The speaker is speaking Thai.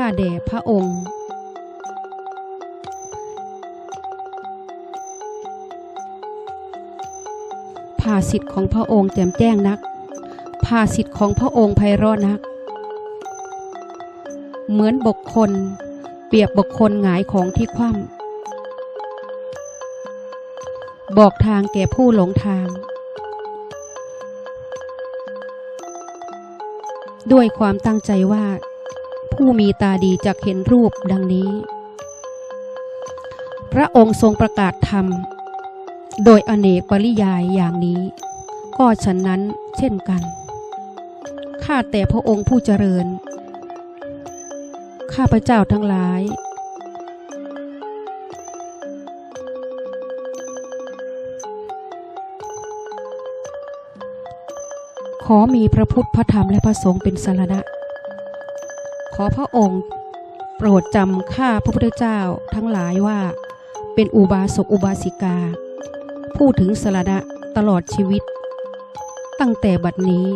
ข้าแด่พระองค์ ภาสิทธิ์ของพระองค์แจ่มแจ้งนัก ภาสิทธิ์ของพระองค์ไพเราะนัก เหมือนบกคน เปรียบบกคนหงายของที่คว่ำบอกทางแก่ผู้หลงทางด้วยความตั้งใจว่า ผู้มีตาดีจะเห็นรูปดังนี้ พระองค์ทรงประกาศธรรม โดยอเนกปริยายอย่างนี้ ก็ฉันนั้นเช่นกัน ข้าแต่พระองค์ผู้เจริญ ข้าพระเจ้าทั้งหลาย ขอมีพระพุทธพระธรรมและพระสงฆ์เป็นสารณะ ขอพระองค์ โปรดจำข้าพระพุทธเจ้าทั้งหลายว่า เป็นอุบาสกอุบาสิกา พูดถึงสรณะตลอดชีวิต ตั้งแต่บัดนี้